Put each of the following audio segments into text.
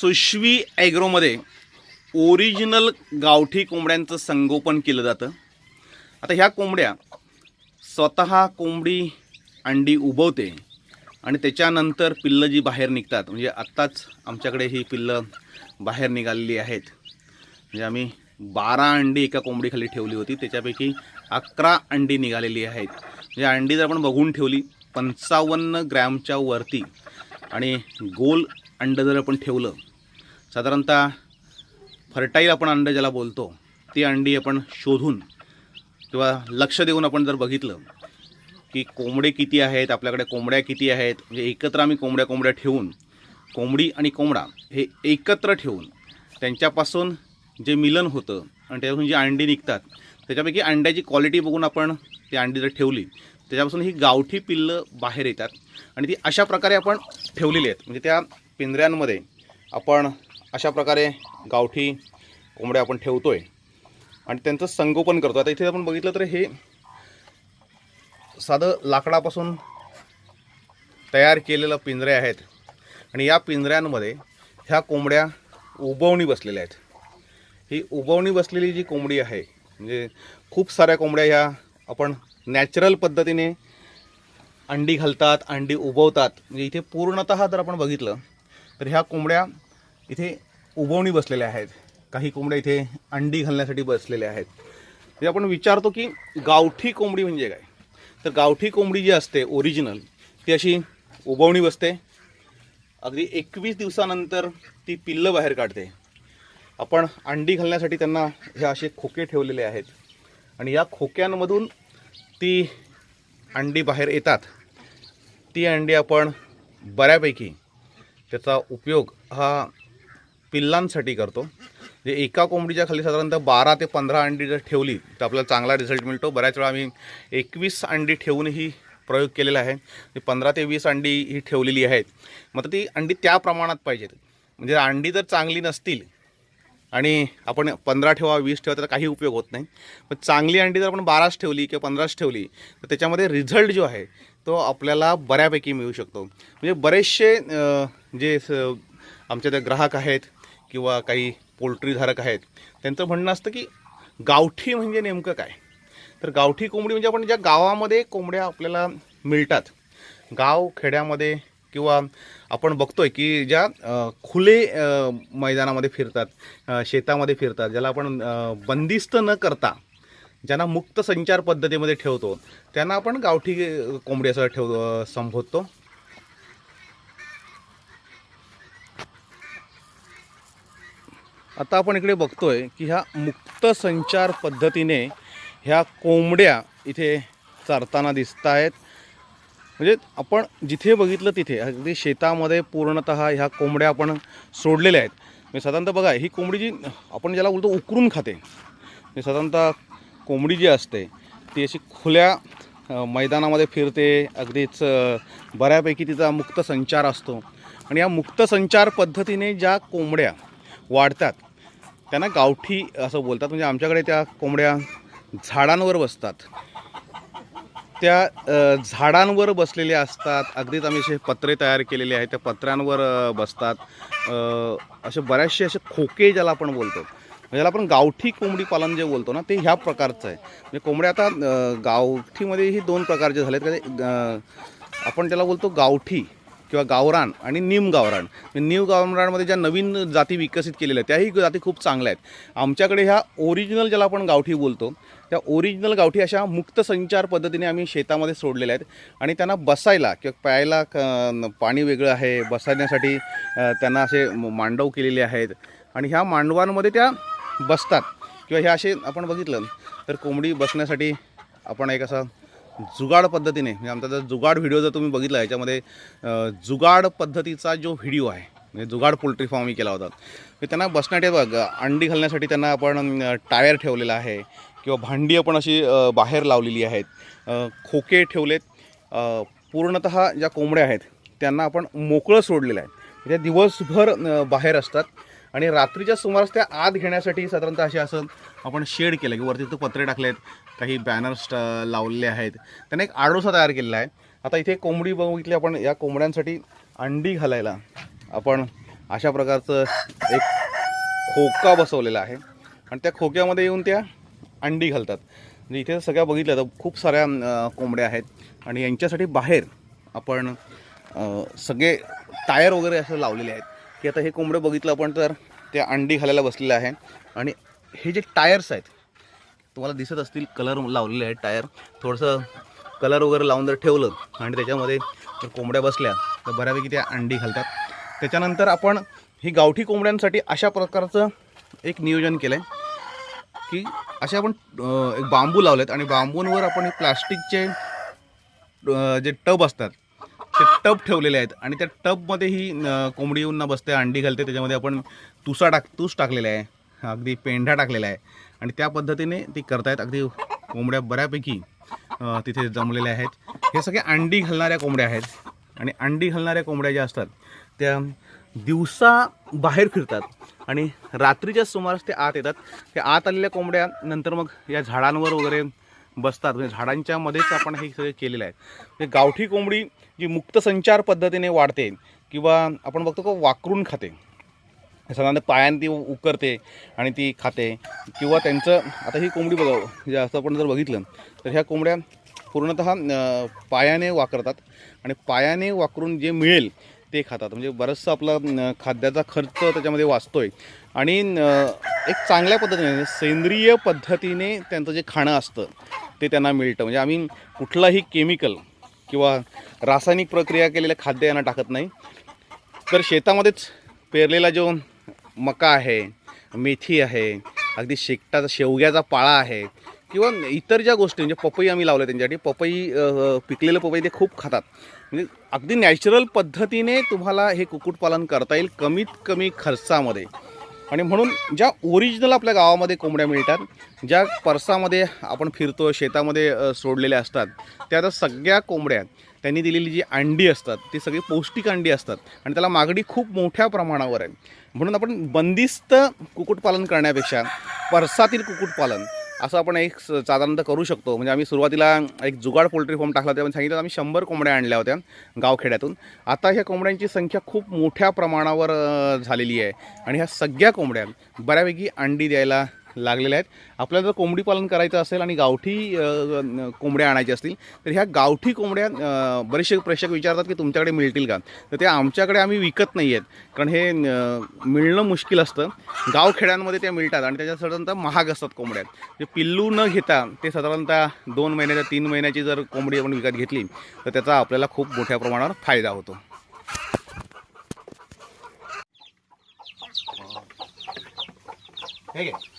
सुशवी ॲग्रोमध्ये original गावठी कोंबड्यांचं संगोपन केलं जातं. आता ह्या कोंबड्या स्वतः कोंबडी अंडी उबवते आणि त्याच्यानंतर पिल्लं जी बाहेर निघतात म्हणजे आत्ताच आमच्याकडे ही पिल्लं बाहेर निघालेली आहेत. म्हणजे आम्ही बारा अंडी एका कोंबडीखाली ठेवली होती त्याच्यापैकी अकरा अंडी निघालेली आहेत. म्हणजे अंडी जर आपण बघून ठेवली पंचावन्न ग्रॅमच्या वरती आणि गोल अंड जर आपण ठेवलं साधारणतः फर्टाईल आपण अंड ज्याला बोलतो ती अंडी आपण शोधून किंवा लक्ष देऊन आपण जर बघितलं की कोंबडे किती आहेत आपल्याकडे कोंबड्या किती आहेत म्हणजे एकत्र आम्ही कोंबड्या कोंबड्या ठेवून कोंबडी आणि कोंबडा हे एकत्र ठेवून त्यांच्यापासून जे मिलन होतं आणि त्यापासून जी अंडी निघतात त्याच्यापैकी अंड्याची क्वालिटी बघून आपण ती अंडी जर ठेवली त्याच्यापासून ही गावठी पिल्लं बाहेर येतात आणि ती अशा प्रकारे आपण ठेवलेली आहेत. म्हणजे त्या पिंजऱ्यांमध्ये आपण अशा प्रकारे गावठी कोंबड्या आपण ठेवतो आहे आणि त्यांचं संगोपन करतो आता इथे आपण बघितलं तर हे साधं लाकडापासून तयार केलेलं पिंजरे आहेत. आणि या पिंजऱ्यांमध्ये ह्या कोंबड्या उबवणी बसलेल्या आहेत. ही उबवणी बसलेली जी कोंबडी आहे म्हणजे खूप साऱ्या कोंबड्या ह्या आपण नॅचरल पद्धतीने अंडी घालतात अंडी उबवतात. म्हणजे इथे पूर्णतः जर आपण बघितलं तर ह्या कोंबड्या इथे उबवणी बसलेल्या आहेत. काही कोंबड्या इथे अंडी घालण्यासाठी बसलेल्या आहेत. म्हणजे आपण विचारतो की गावठी कोंबडी म्हणजे काय? तर गावठी कोंबडी जी असते ओरिजिनल ती अशी उबवणी बसते. अगदी एकवीस दिवसानंतर ती पिल्लं बाहेर काढते. आपण अंडी घालण्यासाठी त्यांना हे असे खोके ठेवलेले आहेत. आणि या खोक्यांमधून ती अंडी बाहेर येतात. ती अंडी आपण बऱ्यापैकी त्याचा उपयोग हा पिल्लांसाठी करतो. जे एका कोंबडीच्या खाली साधारणतः बारा ते पंधरा अंडी जर ठेवली तर आपल्याला चांगला रिझल्ट मिळतो. बऱ्याच वेळा आम्ही एकवीस अंडी ठेवूनही प्रयोग केलेला आहे. पंधरा ते वीस अंडी ही ठेवलेली आहेत. मग ती अंडी त्या प्रमाणात पाहिजेत. म्हणजे अंडी जर चांगली नसतील आणि आपण पंधरा ठेवा वीस ठेवा त्याचा काही उपयोग होत नाही. पण चांगली अंडी जर आपण बाराच ठेवली किंवा पंधराच ठेवली तर त्याच्यामध्ये रिझल्ट जो आहे तो आपल्याला बऱ्यापैकी मिळू शकतो. म्हणजे बरेचसे जे आमच्या ते ग्राहक आहेत किंवा काही पोल्ट्रीधारक आहेत त्यांचं म्हणणं असतं की गावठी म्हणजे नेमकं काय? तर गावठी कोंबडी म्हणजे आपण ज्या गावामध्ये कोंबड्या आपल्याला मिळतात गाव खेड्यामध्ये किंवा आपण बघतोय की ज्या खुले मैदानामध्ये फिरतात शेतामध्ये फिरतात ज्याला आपण बंदिस्त न करता ज्यांना मुक्त संचार पद्धतीमध्ये ठेवतो त्यांना आपण गावठी कोंबडी असं ठेव संबोधतो. आता आपण इकडे बघतोय की ह्या मुक्त संचार पद्धतीने ह्या कोंबड्या इथे चरताना दिसत आहेत म्हणजे आपण जिथे बघितलं तिथे अगदी शेतामध्ये पूर्णत ह्या कोंबड्या आपण सोडलेल्या आहेत. म्हणजे साधारणतः बघा ही कोंबडी जी आपण ज्याला बोलतो उकरून खाते. म्हणजे साधारणतः कोंबडी जी असते ती अशी खुल्या मैदानामध्ये फिरते अगदीच बऱ्यापैकी तिचा मुक्त संचार असतो. आणि या मुक्त संचार पद्धतीने ज्या कोंबड्या वाढतात त्यांना गावठी असं बोलतात म्हणजे आमच्याकडे त्या कोंबड्या झाडांवर बसतात. त्या झाडांवर बसलेल्या असतात. अगदीच आम्ही असे पत्रे तयार केलेले आहेत त्या पत्र्यांवर बसतात. असे बऱ्याचसे असे खोके ज्याला आपण बोलतो. ज्याला आपण गावठी कोंबडी पालन जे बोलतो ना ते ह्या प्रकारचं आहे. म्हणजे कोंबड्या आता गावठीमध्येही दोन प्रकारचे झालेत. म्हणजे, का आपण त्याला बोलतो गावठी. किंवा गावरान आणि निम गावरान. म्हणजे नीम निम गावरानमध्ये ज्या नवीन जाती विकसित केलेल्या आहेत त्याही जाती खूप चांगल्या आहेत. आमच्याकडे ह्या ओरिजिनल ज्याला आपण गावठी बोलतो त्या ओरिजिनल गावठी अशा मुक्त संचार पद्धतीने आम्ही शेतामध्ये सोडलेल्या आहेत. आणि त्यांना बसायला किंवा प्यायला क पाणी वेगळं आहे. बसण्यासाठी त्यांना असे मांडव केलेले आहेत. आणि ह्या मांडवांमध्ये त्या बसतात. किंवा ह्या असे आपण बघितलं तर कोंबडी बसण्यासाठी आपण एक असा जुगाड पद्धतीने म्हणजे आमचा जर जुगाड व्हिडिओ जर तुम्ही बघितला याच्यामध्ये जुगाड पद्धतीचा जो व्हिडिओ आहे म्हणजे जुगाड पोल्ट्री फार्म मी केला होता तर त्यांना बसण्यासाठी बघ अंडी घालण्यासाठी त्यांना आपण टायर ठेवलेला आहे किंवा भांडी आपण अशी बाहेर लावलेली आहेत खोके ठेवलेत पूर्णत पूर्णतः ज्या कोंबड्या आहेत त्यांना आपण मोकळं सोडलेलं आहे. त्या दिवसभर बाहेर असतात आणि रात्रीच्या सुमारास त्या आत घेण्यासाठी साधारणतः असे असं आपण शेड केलं की वरती तिथं पत्रे टाकलेत काही बॅनर्स लावलेले आहेत. त्याने एक आडोसा तयार केलेला आहे. आता इथे कोंबडी बघितली आपण या कोंबड्यांसाठी अंडी घालायला आपण अशा प्रकारचं एक खोका बसवलेला आहे. आणि त्या खोक्यामध्ये येऊन त्या अंडी घालतात. म्हणजे इथे सगळ्या बघितल्या तर खूप साऱ्या कोंबड्या आहेत. आणि यांच्यासाठी बाहेर आपण सगळे टायर वगैरे असं लावलेले आहेत. की आता हे कोंबडं बघितलं आपण तर त्या अंडी घालायला बसलेलं आहे. आणि हे जे टायर्स आहेत तुम्हाला दिसत असतील कलर लावलेले आहेत टायर. थोडंसं कलर वगैरे लावून जर ठेवलं आणि त्याच्यामध्ये जर कोंबड्या बसल्या तर बऱ्यापैकी त्या अंडी घालतात. त्याच्यानंतर आपण ही गावठी कोंबड्यांसाठी अशा प्रकारचं एक नियोजन केलं आहे की असे आपण एक बांबू लावलेत आणि बांबूंवर आपण हे प्लास्टिकचे जे टब असतात ते टब ठेवलेले आहेत आणि त्या टबमध्ये ही कोंबडी येऊन बसते अंडी घालते. त्याच्यामध्ये आपण तुसा टाक तूस टाकलेला आहे. अगदी पेंढा टाकलेला आहे. आणि त्या पद्धतीने ती करतायत अगदी कोंबड्या बऱ्यापैकी तिथे जमलेल्या आहेत. हे सगळे अंडी घालणाऱ्या कोंबड्या आहेत. आणि अंडी घालणाऱ्या कोंबड्या ज्या असतात त्या दिवसा बाहेर फिरतात. आणि रात्रीच्या सुमारास ते आत येतात. त्या आत आलेल्या कोंबड्या नंतर मग या झाडांवर वगैरे बसतात. म्हणजे झाडांच्या मध्येच आपण हे सगळे केलेलं आहे. म्हणजे गावठी कोंबडी जी मुक्त संचार पद्धतीने वाढते किंवा आपण बघतो का वाकरून खाते. साधारणतः पायाने ती उकरते आणि ती खाते. किंवा त्यांचं आता ही कोंबडी बघा जे असं आपण जर बघितलं तर ह्या कोंबड्या पूर्णतः पायाने वाकरतात. आणि पायाने वाकरून जे मिळेल ते खातात. म्हणजे बरंचसं आपला खाद्याचा खर्च त्याच्यामध्ये वाचतो आहे आणि एक चांगल्या पद्धतीने म्हणजे सेंद्रिय पद्धतीने त्यांचं जे खाणं असतं ते त्यांना मिळतं. म्हणजे आम्ही कुठलाही केमिकल किंवा रासायनिक प्रक्रिया केलेलं खाद्य यांना टाकत नाही. तर शेतामध्येच पेरलेला जो मका आहे मेथी आहे अगदी शेकटाचा शेवग्याचा पाळा आहे किंवा इतर ज्या गोष्टी म्हणजे पपई आम्ही लावल्या त्यांच्यासाठी. पपई पिकलेलं पपई ते खूप खातात. म्हणजे अगदी नॅचरल पद्धतीने तुम्हाला हे कुक्कुटपालन करता येईल कमीत कमी खर्चामध्ये. आणि म्हणून ज्या ओरिजिनल आपल्या गावामध्ये कोंबड्या मिळतात ज्या परसामध्ये आपण फिरतो शेतामध्ये सोडलेल्या असतात त्या आता सगळ्या कोंबड्या त्यांनी दिलेली जी अंडी असतात ती सगळी पौष्टिक अंडी असतात आणि त्याला मागणी खूप मोठ्या प्रमाणावर आहे. म्हणून आपण बंदिस्त कुक्कुटपालन करण्यापेक्षा परसातील कुक्कुटपालन असं आपण एक स- साधारणतः करू शकतो. म्हणजे आम्ही सुरुवातीला एक जुगाड पोल्ट्री फॉर्म टाकला होता सांगितलं आम्ही शंभर कोंबड्या आणल्या होत्या गावखेड्यातून. आता ह्या कोंबड्यांची संख्या खूप मोठ्या प्रमाणावर झालेली आहे. आणि ह्या सगळ्या कोंबड्या बऱ्यापैकी अंडी द्यायला लागलेल्या आहेत. आपल्याला जर कोंबडी पालन करायचं असेल आणि गावठी कोंबड्या आणायच्या असतील तर ह्या गावठी कोंबड्या बरेचसे प्रेक्षक विचारतात की तुमच्याकडे मिळतील का? तर ते आमच्याकडे आम्ही विकत नाही आहेत. कारण हे मिळणं मुश्किल असतं. गावखेड्यांमध्ये त्या मिळतात आणि त्याच्या साधारणतः महाग असतात कोंबड्या. ते पिल्लू न घेता ते साधारणतः दोन महिन्याच्या तीन महिन्याची जर कोंबडी आपण विकत घेतली तर त्याचा आपल्याला खूप मोठ्या प्रमाणावर फायदा होतो. ठीक आहे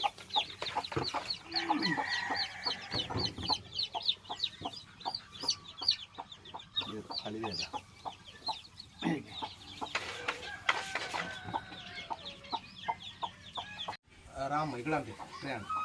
खाली दे आता. हे घे. राम इकडं आण ते. नाही आण.